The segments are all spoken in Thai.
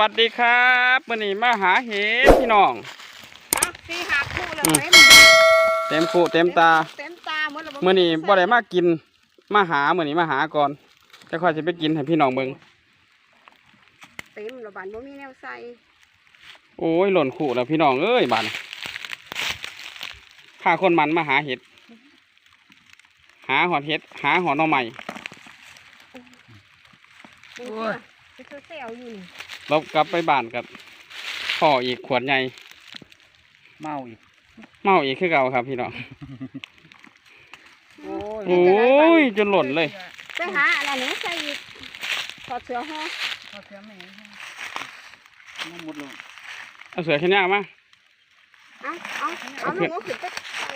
วัสดีครับมื่อนี้มาหาเห็ดพี่น้องอะสี่หาคู่แล้วอืมเต็มเต็มคู่เต็มตาเต็มตาหมดแล้วมื่อนี้บ่ได้มากิน มาหามื่อนี้มาหาก่อนจะค่อยจะไปกินให้พี่น้องเบิ่งเต็มแล้วบันบ่มีแนวใส่โอ้ยหล่นคู่แล้วพี่น้องเอ้ยบาดนี้พาคนมันมาหาเห็ด หาหอดเห็ด หาหอดหน่อใหม่โอ้ยไปซื้อเซลอยู่นี่ เรากลับไปบ้านกับพ่ออีกขวดใหญ่เมาอีก เมาอีกคือเก่าครับพี่น้องโอ้ยโอ้ยจนหล่นเลยไปหาอะไรนี้ใส่อีกถอดเสื้อห่อเอาเสียไม่น้ำหมดลงเอาเสือแค่นี้มาเอาเอาเอาลูกเอาขึ้นไป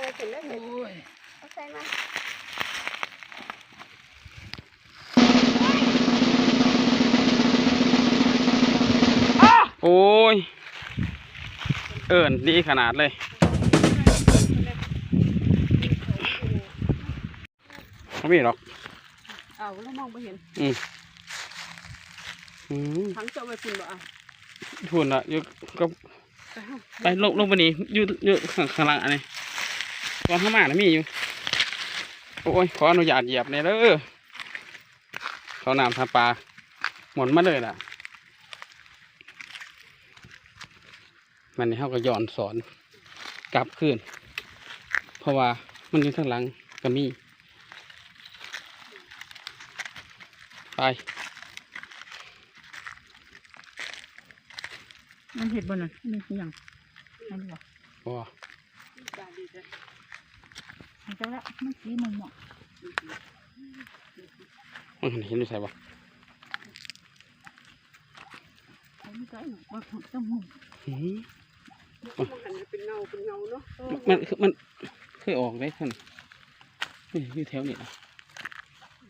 เอาขึ้นได้เลยโอ้ยเอาใส่มา โอ้ย เอิญดีขนาดเลย ไม่มีหรอก เอาแล้วมองไม่เห็นอืมอืมทั้งเจ้าไปคุณบ่เอาทุนละอยู่ก็ไปห้องไปลงลงไปนี่อยู่อยู่ข้างข้างหล่างอันนี้วางข้างหน้านะมีอยู่ โอ้ย ขออนุญาตเหยียบเนี่ยเด้อเขาน้ำทาปลาหมดมาเลยล่ะ มันนี่เขาก็ย้อนสอนกลับคืนเพราะว่ามันอยู่ข้างหลังก็มี ไป มันเห็ดบนน่ะนี่คือหยังอันนี้บ่ว้ามันจะละมันสีมันเหมาะมันเห็นอยู่ใส่บ่มันใกล้หน่อยบ่ต้องมุ่งหืมมันหันเป็นเงาเป็นเงาเนาะมันคือมันเคยออกได้ท่านนี่อยู่แถวนี้นะ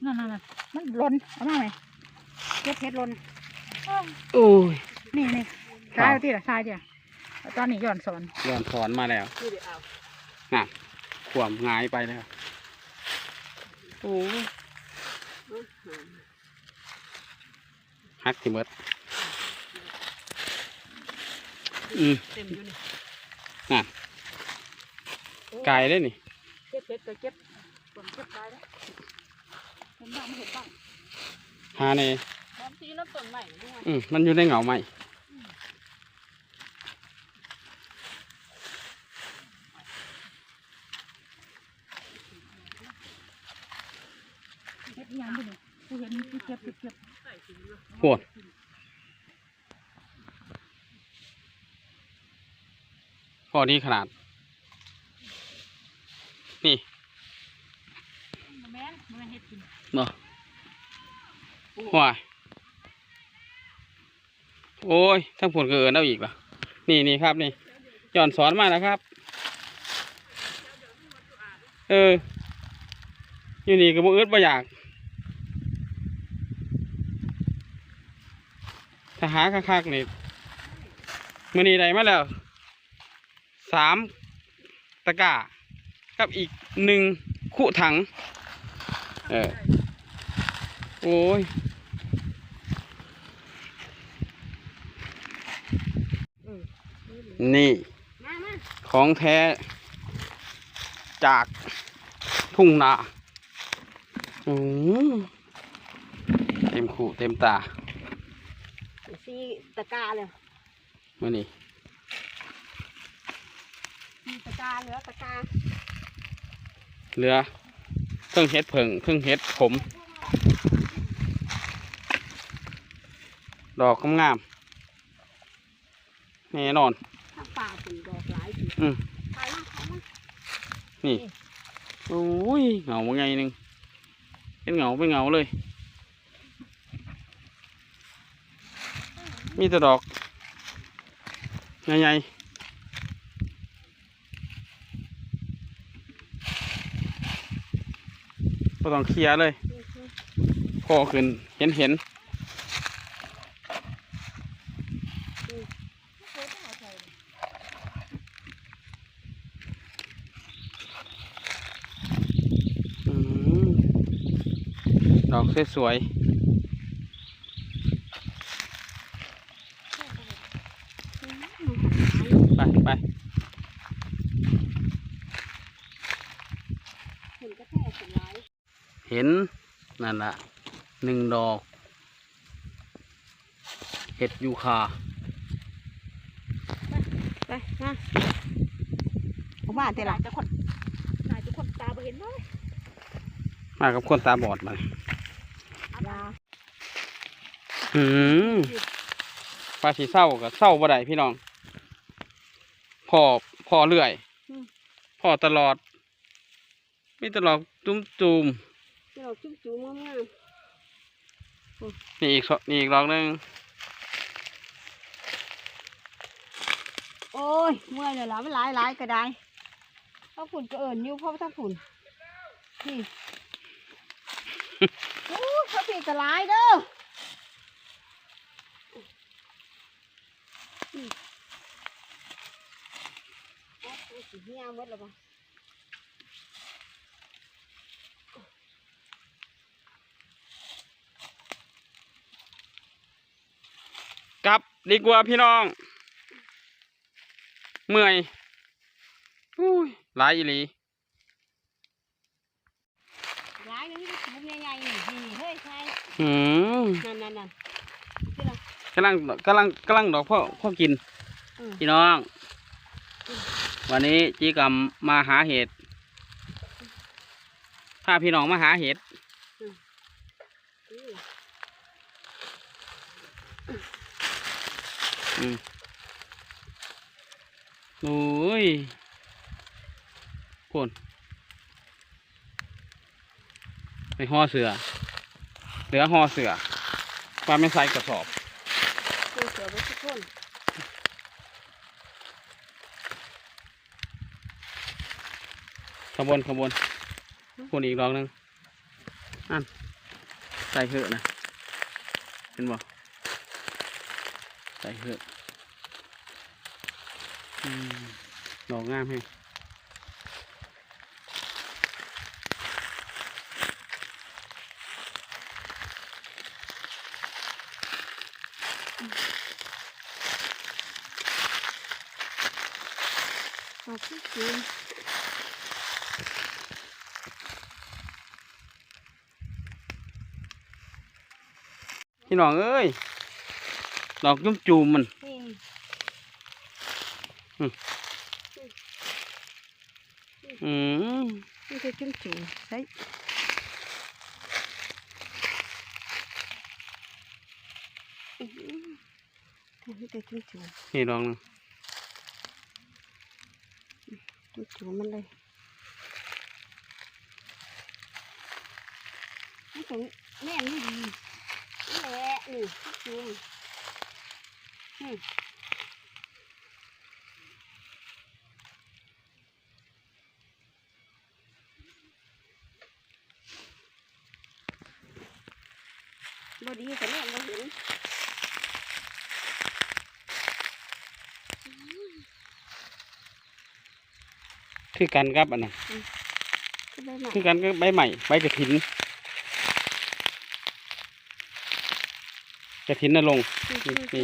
นั่นนั่นนั่นมันหล่นเอามาไหมเก็บเห็ดหล่นโอ้ยนี่นี่ครัทรายบเอาที่ละทรายเดียวเอาตอนนี้ย้อนสอนย้อนสอนมาแล้วคือเดี๋ยวเอาน่ะขวามหงายไปแล้วโอ้ยเอาหาฮักที่เบิดอืมเต็มอยู่นี่ น่ะไกลได้นี่เก็บเก็บก็เก็บผมเก็บได้แล้วเห็นบ้างไม่เห็นบ้างหาในบางทีน้ำต้นใหม่ด้วยอืมมันอยู่ในเหงาไหมเห็ดอีหยังบ่นี่กูเห็นกูเก็บเก็บเก็บปวด พอดีขนาด นี่แม่นมันเห็ดกินบ่ว้ายโอ้ยทั้งผลก็เอินเอาอีกล่ะ นี่นี่ครับนี่ย้อนสอนมาแล้วครับ เออ อยู่นี่ก็บ่อึดบ่อยากถ้าหาคักๆนี่มื้อนี้ได้มาแล้ว สามตะกร้ากับอีกหนึ่งคู่ถัง เออ โอ้ยนี่มามาของแท้จากทุ่งนาอืมเต็มคู่เต็มตาซีตะกร้าเลยมื่อนี้ ซีตะกร้าเหลือตะกร้าเหลือเครื่องเฮ็ดเผิงเครื่องเฮ็ดผม ดอกงามๆแน่นอนถ้าป่าเป็นดอกหลายสีอืม ไปมาไปมานี่โอ้ยเหงาไงหนึ่งเป็นเหงาเป็นเหงาเลย มีแต่ดอกใหญ่ๆ ก็ต้องเคลียร์เลยพอขึ้นเห็นเห็นดอกสวยๆ เห็น นั่นละหนึ่งดอก เห็ดยูคาไปมาผมว่าแต่ละจะคนนายจะคนตาบ่เห็นเลยมากับคนตาบอดมายาอืมปลาสีเศร้ากับเศร้าบ่ได้พี่น้องพอพอเรื่อย พอตลอดมีตลอดจุ้มจูม ที่เราจุ๊บจุ๊บงามๆนี่อีกสนี่อีกดอกหนึงโอ้ยเมื่อยเลยล่ะมันหลายหลายก็ได้ถ้าฝุ่นก็เอิญอยู่เพราะถ้าฝุ่นนี่โอ้ยเขาปีกหลายเด้อสีเหี่ยวหมดแล้วป่ะ กลับดีกว่าพี่น้อง เมื่อยอุ้ยหลายอีหลีหลายเลยนี่มันถุงใหญ่ๆนี่นี่เฮ้ยใช่อืมนั่นนั่นนั่นที่ละกำลังกำลังกำลังดอกพ่อพ่อกินอืมพี่น้อง วันนี้จีกรรมมาหาเห็ดพาพี่น้องมาหาเห็ดนี่ล่ะอืม โอ้ยพ่นไปห่อเสือ เหลือห่อเสือปลาไม่ใส่กระสอบตัวเสือไว้ทุกคนขบวนขบวนพ่นอีกดอกหนึงนั่นใส่เถอะนะ เห็นบ่ ใส่เถอะอืมดอก ดอกจุ้มจูมมันนี่อืมนี่คือจุ่มจุ่มใช่อื้อหือนี่คือจุ่มจุ่มนี่ดอกหนึงจุ่มจุ่มมันเลยนี่ตรงแม่นี่ดีนี่แหละนี่จุ่มอื มบดีแต่แม่บ่เห็นคือกันครับอันนั้นก็ได้มาคือกันก็ใบใหม่ใบกระถิน กระถินน่ะลงนี่นี่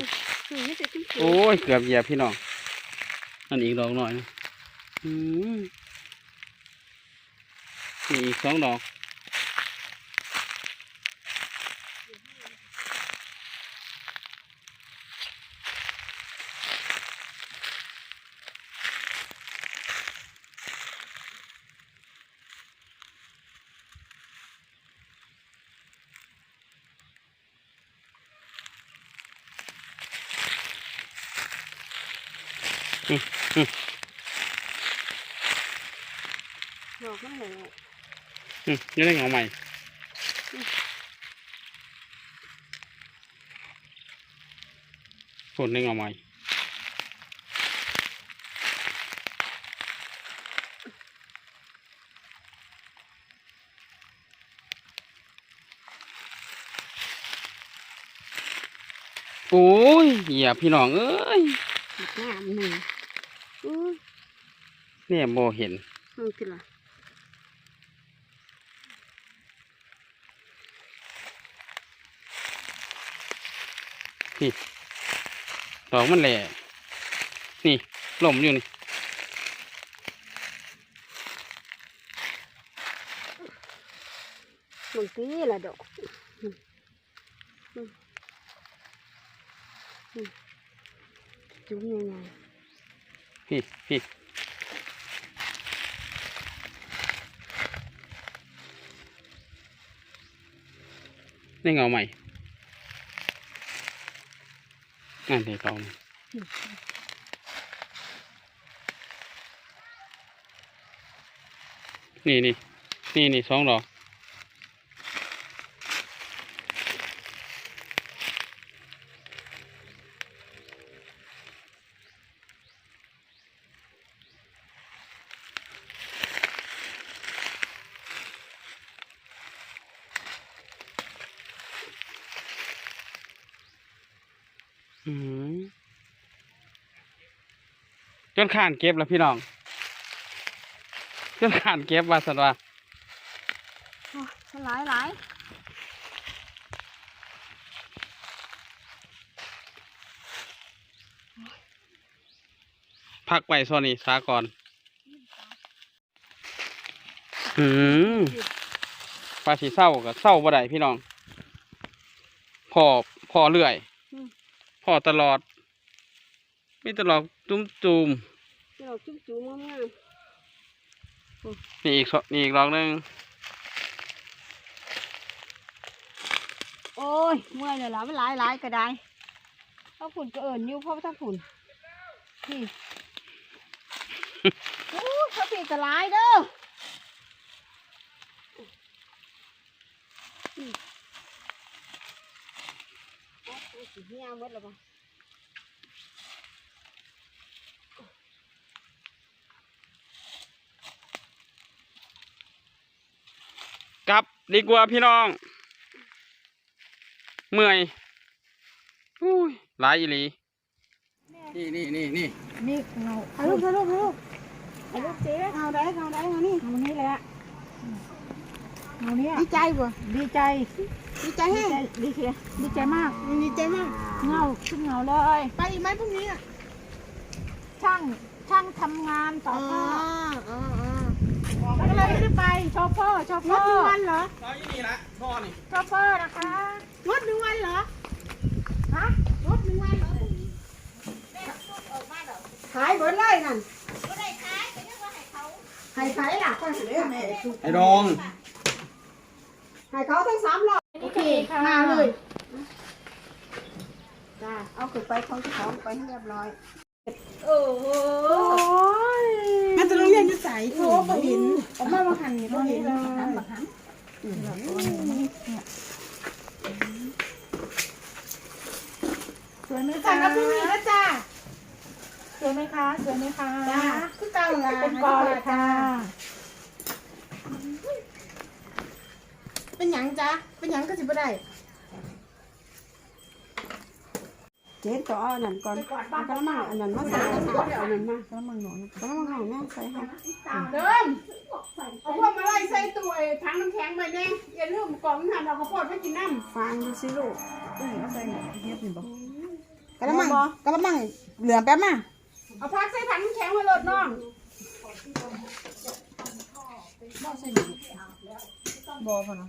นี่นี่คือจุ่มจุ่มโอ้ยเกือบเหยียบพี่น้องนั่นอีกดอกหน่อยนะอืมนี่อีกสองดอก ดอกมันเหลวอืมยังได้เงาใหม่ฝนได้เงาใหม่โอ้ยเหยียบพี่น้องเอ้ยงามหนึ่ง เนี่ยโบเห็นมันคือละดอกมันแหล่นี่หล่มอยู่นี่นบางทีละดอกอืมอืมอืมจุ่มยังไงพี่พี่ นี่เงาใหม่นั่นเด็กเขานี่นี่นี่นี่สองดอก นขานเก็บแล้วพี่น้องจนขานเก็บว่าสันว่าโอ้ยหลายหลายพักไว้โซนนี้สาก่อนอืมปลาสีเศร้ากับเศร้าบ่ได้พี่น้องพอพอเรื่อยพอตลอด ไม่ตลอดจุ้มจูม ที่เราจุ่มจุ่มงามนี่อีกสนี่อีกดอกหนึงๆโอ้ยเมื่อยเลยล่ะมันหลายหลายก็ได้ถ้าฝุ่นก็เอิญอยู่เพราะว่าถ้าฝุ่นนี่โอ้ยถ้าปีกก็หลายเด้ออืมโอ้ยสิเหี่ยวหมดแล้วบ่ กลับ ดีกว่าพี่น้อง เมื่อยอุ้ยหลายอีหลี นี่นี่นี่นี่นี่เงาถ่ายรูปถ่ายรูปถ่ายรูปเอาลูกเจ๊เอาได้เอาได้เอานี่เงานี้แหละเงาเนี้ยดีใจบ่ดีใจ ดีใจดีแห้งใจดีใจดีใจมากดีใจมากเงาขึ้นเงาเลย ไปอีกไหมพรุ่งนี้อะช่างช่างทำงานต่ออ๋ โชเฟอร์โชเฟงอดร์หนึ่งวันเหรอร้อยนี่ละพ่อนี่โชเฟอร์นะคะงดหนึ่งวันเหรอฮะงดหนึ่งวันเหรอขายเบิดเลยนั่นให้ขายล่ะก็เสียแม่ถูกไอ้ดองให้เขาทั้งสามรอบโอเคค่ะมาเลยจ้าเอาขึ้นไปของเจ้าของไปให้เรียบร้อย โอ้โหโอ้ยมันจะต้อยนนิสัยโอ้บะหินออกมาบะหันนี่บะหินเลยบะหันสวยไหมคะสั่งกับพี่นี่นะจ้าสวยไหมคะสวยไหมคะจ้าคือเก่าละเป็นกอเลยค่ะ เป็นหยังจ้าเป็นหยังก็สิบ่ได้ เจ๊ต่ออันนั้นก่อนกระมังอันนั้นมาใส่อันนั้นมากระมังหนอนกระมังหนอนแม่ใส่ให้เดิมเอาพวกมาไล่ใส่ตู้ไอ้ถังน้ำแข็งไปแน่อย่าลืมกล่องหันเอาข้าวโพดไปกินน้ำฟังดูสิลูกเอ้ยเอาใส่เฮ็ดนี่บ่กระมังกระมังเหลือแป๊บมาเอาพักใส่ถังน้ำแข็งไว้รถน้องบ่พอนะ